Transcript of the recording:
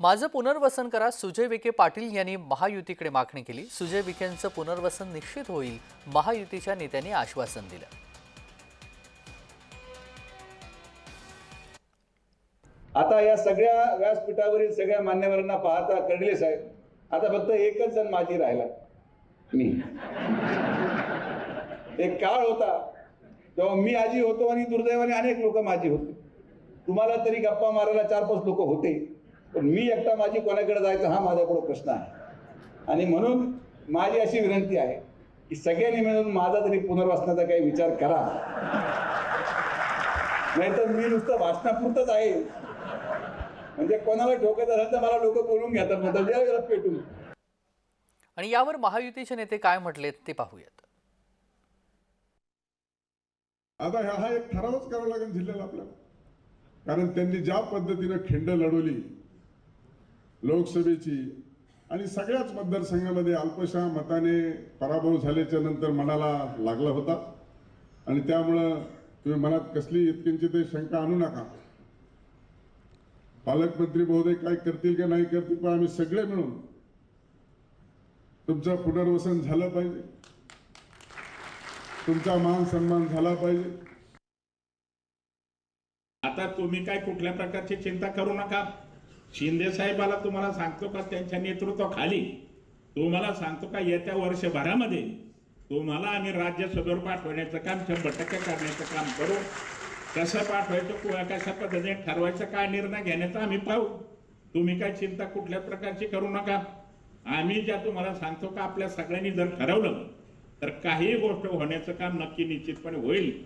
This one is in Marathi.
माझं पुनर्वसन करा. सुजय विखे पाटील यांनी महायुतीकडे मागणी केली. सुजय विखेंचं पुनर्वसन निश्चित होईल महायुतीच्या नेत्यांनी आश्वासन दिलं. आता या सगळ्या व्यासपीठावरील सगळ्या मान्यवरांना पाहता कर्डिले साहेब आता फक्त एकच जण माझी राहिला. मी. एक काळ होता तेव्हा मी आजी होतो आणि दुर्दैवाने अनेक लोक माझी होते. तुम्हाला तरी गप्पा मारायला चार पाच लोक होते. पण मी एकटा माझी कोणाकडे जायचं हा माझ्यापुढे प्रश्न आहे. आणि म्हणून माझी अशी विनंती आहे की सगळ्यांनी मिळून माझा तरी पुनर्वसनाचा काही विचार करा. नाहीतर मी नुसतं भाषणापुरतंच आहे. म्हणजे कोणाला ठोकत असेल तर मला लोक बोलून घेतात म्हणतात "द्या पेटून. आणि यावर महायुतीचे नेते काय म्हटलेत ते पाहूयात. आता हा हा एक ठरावच करावा लागेल जिल्ह्याला आपल्याला. कारण त्यांनी ज्या पद्धतीनं खिंड लढवली लोकसभेची. आणि सगळ्याच मतदारसंघामध्ये अल्पशा मताने पराभव झाल्याच्यानंतर मनाला लागला होता. आणि त्यामुळं तुम्ही मनात कसली इतकींची ते शंका आणू नका. पालकमंत्री महोदय काय करतील का नाही करतील पण आम्ही सगळे मिळून तुमचं पुनर्वसन झालं पाहिजे. तुमचा मान सन्मान झाला पाहिजे. आता तुम्ही काय कुठल्या प्रकारची चिंता करू नका. शिंदे साहेबाला तुम्हाला सांगतो का? त्यांच्या नेतृत्वाखाली तुम्हाला सांगतो का? येत्या वर्षभरामध्ये तुम्हाला आम्ही राज्यसभेवर पाठवण्याचं काम शंभर टक्के करण्याचं काम करू. कसं पाठवायचं कुणा कशा पद्धतीने ठरवायचं काय निर्णय घेण्याचा आम्ही पाहू. तुम्ही काय चिंता कुठल्या प्रकारची करू नका. आम्ही ज्या तुम्हाला सांगतो का आपल्या सगळ्यांनी जर ठरवलं तर काही गोष्ट होण्याचं काम नक्की निश्चितपणे होईल.